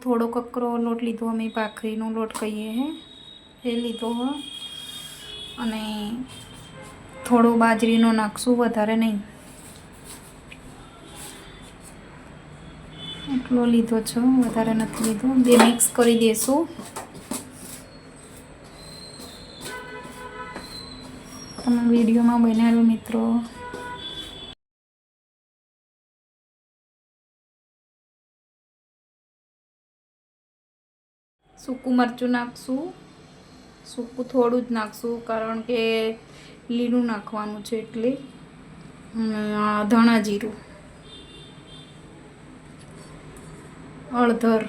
થોડો કકરો લોટ લીધો અમે ભાખરીનો લોટ કહીએ હે. એ લીધો હ. અને થોડો બાજરીનો નાખશું વધારે નહીં. એટલો લીધો છે, વધારે નથી લીધો. બે મિક્સ કરી દઈશું તમે વિડીયોમાં બનાવ્યો મિત્રો. સૂકું મરચું નાખશું. સૂકું થોડું જ નાખશું, કારણ કે લીલું નાખવાનું છે એટલે. ધાણા જીરું. અડધર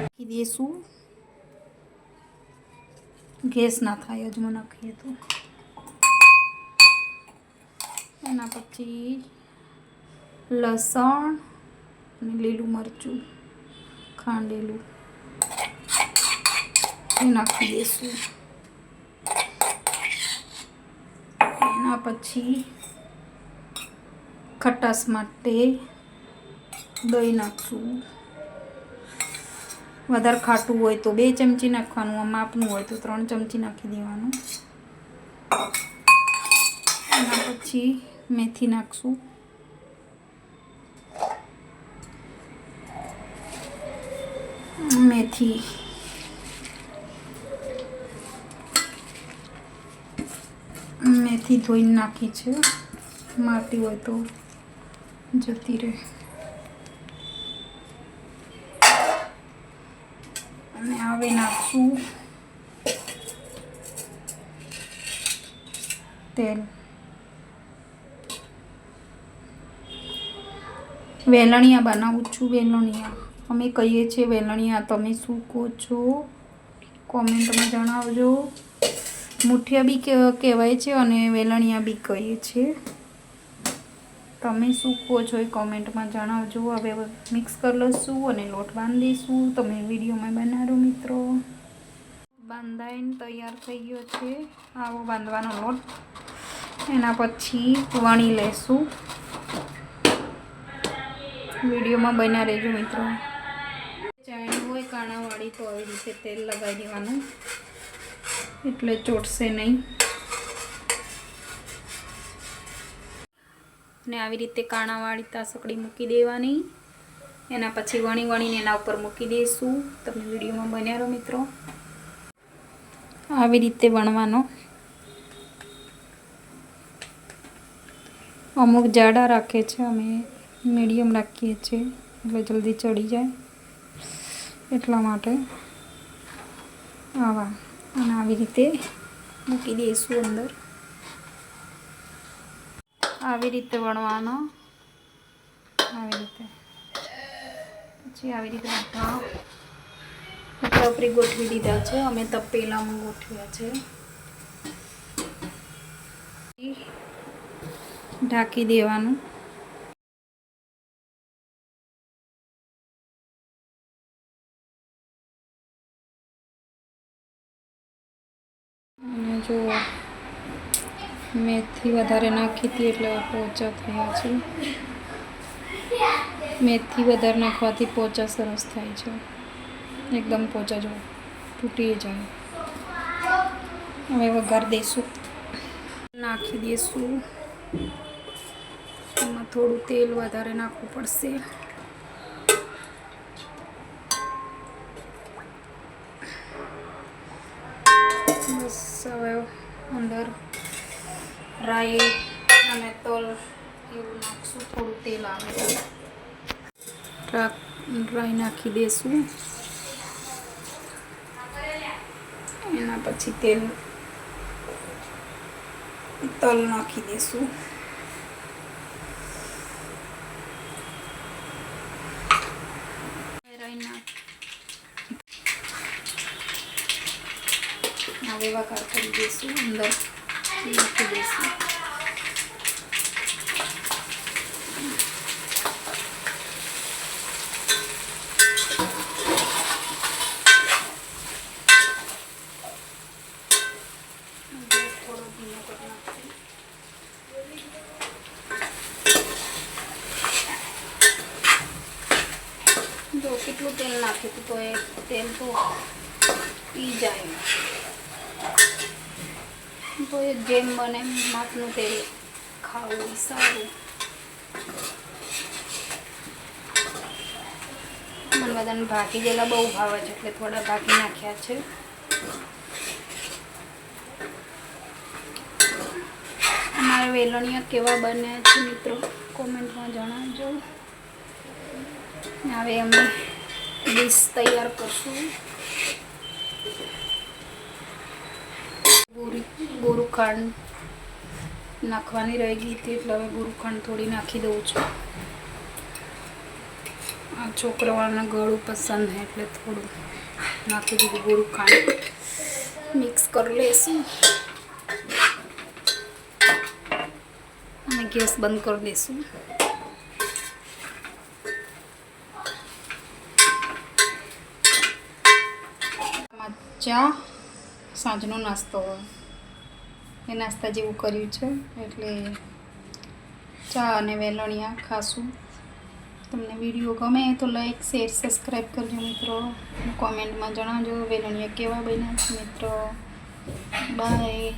નાખી દઈશું ગેસ ના થાય અજમો નાખીએ તો. એના પછી લસણ અને લીલું મરચું, ખાંડેલું. એ નાખી દઈશું એના પછી ખટાશ માટે દહીં નાખશું. વધારે ખાટું હોય તો બે ચમચી નાખવાનું માપનું હોય તો ત્રણ ચમચી નાખી દેવાનું. એના પછી મેથી નાખશું. મેથી. મેથી ધોઈને નાખી છે. માટી હોય તો જતી રહે. અને હવે નાખશું તેલ. વેલણિયા બનાવું છું, વેલણિયા. અમે કહીએ છીએ, વેલણિયા, તમે શું કહો છો? કોમેન્ટમાં જણાવજો. મુઠિયા બી કહેવાય છે અને વેલણિયા બી કહીએ છીએ. તમે શું કહો છો એ કોમેન્ટમાં જણાવજો. હવે મિક્સ કરી લઈશું અને લોટ બાંધીશું. તમે વિડીયોમાં બનાવો મિત્રો. બાંધાઈને તૈયાર થઈ ગયો છે. આવો બાંધવાનો લોટ. એના પછી વણી લેશું. વિડીયોમાં બન્યા રહેજો મિત્રો. કાણાવાળી તો આવી રીતે તેલ લગાવી દેવાનું. એટલે ચોટશે નહીં. અને આવી રીતે કાણાવાળી તાસકડી મૂકી દેવાની. એના પછી વણી વણીને એના ઉપર મૂકી દઈશું. તમે વિડીયોમાં બન્યા રહો મિત્રો. આવી રીતે વણવાનો. અમુક જાડા રાખે છે, અમે મીડિયમ રાખીએ છીએ, એટલે જલ્દી ચડી જાય. એટલા માટે આવા. અને આવી રીતે મૂકી દઈશું અંદર. આવી રીતે વણવાનો. આવી રીતે. પછી આવી રીતે બધા ટપરી ગોઠવી દીધા છે. અમે તપેલામાં ગોઠવ્યા છે. ઢાંકી દેવાનું. જો મેથી વધારે નાખી હતી એટલે પોચા થયા છે. મેથી વધારે નાખવાથી પોચા સરસ થાય છે. એકદમ પોચા જો તૂટી જાય. હવે વઘાર દઈશું નાખી દઈશું એમાં થોડું તેલ વધારે નાખવું પડશે. બસ હવે અંદર રાઈ અને તલ એવું નાખશું, થોડું તેલ આવે રાઈ નાખી દઈશું એના પછી તેલ, તલ નાખી દઈશું રેવા કાર કરી દઈશું અંદર નાખી દઈશું કેટલું તેલ નાખ્યું હતું તો એ તેલ તો પી જાય તો એ જેમ બને માપનું તેલ ખાવું સારું. મને બધાને ભાગી ગયેલા બહુ ભાવે છે, એટલે થોડા ભાગી નાખ્યા છે. અમારા વેલણિયા કેવા બન્યા છે મિત્રો? કોમેન્ટમાં જણાવજો. હવે અમે ડીશ તૈયાર કરશું. ગોરી ગોરુખાંડ નાખવાની રહી ગઈ હતી એટલે હવે ગોરુખાંડ થોડી નાખી દઉં છું. આ છોકરાવાળાના ગળું પસંદ હે એટલે થોડું નાખી દીધું ગોરુખાંડ મિક્સ કરી લેશું. અને ગેસ બંધ કરી દઈશું ચા સાંજનો નાસ્તો એ નાસ્તા જેવું કર્યું છે, એટલે ચા અને વેલણિયા ખાશું. તમને વીડિયો ગમે તો લાઈક શેર સબસ્ક્રાઈબ કરજો મિત્રો. કોમેન્ટમાં જણાવજો વેલણિયા કેવા બન્યા મિત્રો. બાય